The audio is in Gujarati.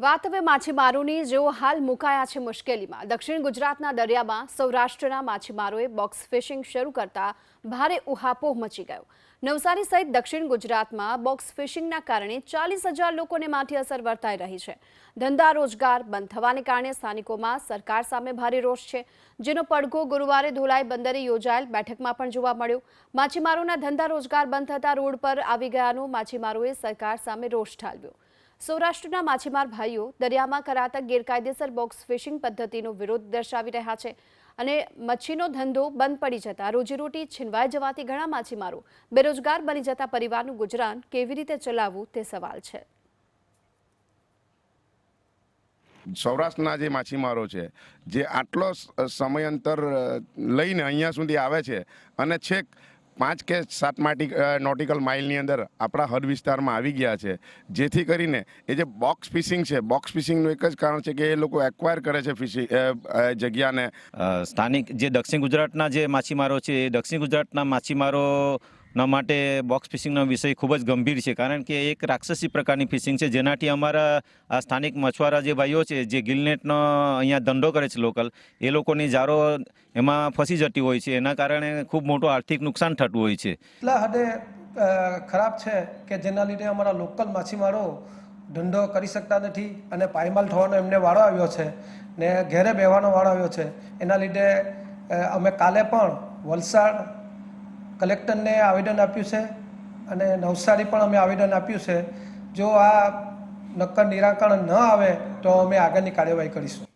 વાત હવે માછીમારોની, જેઓ હાલ મુકાયા છે મુશ્કેલીમાં. દક્ષિણ ગુજરાતના દરિયામાં સૌરાષ્ટ્રના માછીમારોએ બોક્સ ફિશિંગ શરૂ કરતા ભારે ઉહાપોહ મચી ગયો. નવસારી સહિત દક્ષિણ ગુજરાતમાં બોક્સ ફિશિંગના કારણે ચાલીસ હજાર લોકોને માઠી અસર વર્તાઈ રહી છે. ધંધા રોજગાર બંધ થવાને કારણે સ્થાનિકોમાં સરકાર સામે ભારે રોષ છે. જેનો પડઘો ગુરુવારે ધોલાઈ બંદરે યોજાયેલ બેઠકમાં પણ જોવા મળ્યો. માછીમારોના ધંધા રોજગાર બંધ થતા રોડ પર આવી ગયાનો માછીમારોએ સરકાર સામે રોષ ઠાલવ્યો. સૌરાષ્ટ્રના માછીમાર ભાઈઓ દરિયામાં કરાતા ગેરકાયદેસર બોક્સ ફિશિંગ પદ્ધતિનો વિરોધ દર્શાવી રહ્યા છે અને મચ્છીનો ધંધો બંધ પડી જતા રોજીરોટી છીનવાઈ જવાથી ઘણા માછીમારો બેરોજગાર બની જતા પરિવારનું ગુજરાન કેવી રીતે ચલાવવું તે સવાલ છે. સૌરાષ્ટ્રના જે માછીમારો છે, જે આટલો સમયાંતર લઈને અહીંયા સુધી આવે છે અને છેક પાંચ કે સાત માટી નોટિકલ માઇલની અંદર આપણા હદ વિસ્તારમાં આવી ગયા છે. જેથી કરીને એ જે બોક્સ ફિશિંગ છે બોક્સ ફિશિંગનું એક જ કારણ છે કે એ લોકો એક્વાયર કરે છે ફિશિંગ જગ્યાને. સ્થાનિક જે દક્ષિણ ગુજરાતના જે માછીમારો છે, એ દક્ષિણ ગુજરાતના માછીમારોના માટે બોક્સ ફિશિંગનો વિષય ખૂબ જ ગંભીર છે. કારણ કે એક રાક્ષસી પ્રકારની ફિશિંગ છે, જેનાથી અમારા સ્થાનિક મછવારા જે ભાઈઓ છે, જે ગિલનેટનો અહીંયા ધંધો કરે છે લોકલ એ લોકોની જારો એમાં ફસી જતી હોય છે. એના કારણે ખૂબ મોટું આર્થિક નુકસાન થતું હોય છે. એટલા હદે ખરાબ છે કે જેના લીધે અમારા લોકલ માછીમારો ધંધો કરી શકતા નથી અને પાયમાલ થવાનો એમને વાળો આવ્યો છે ને ઘેરે બેહવાનો વાળો આવ્યો છે. એના લીધે અમે કાલે પણ વલસાડ કલેક્ટરને આવેદન આપ્યું છે અને નવસારી પણ અમે આવેદન આપ્યું છે. જો આ નક્કર નિરાકરણ ન આવે તો અમે આગળની કાર્યવાહી કરીશું.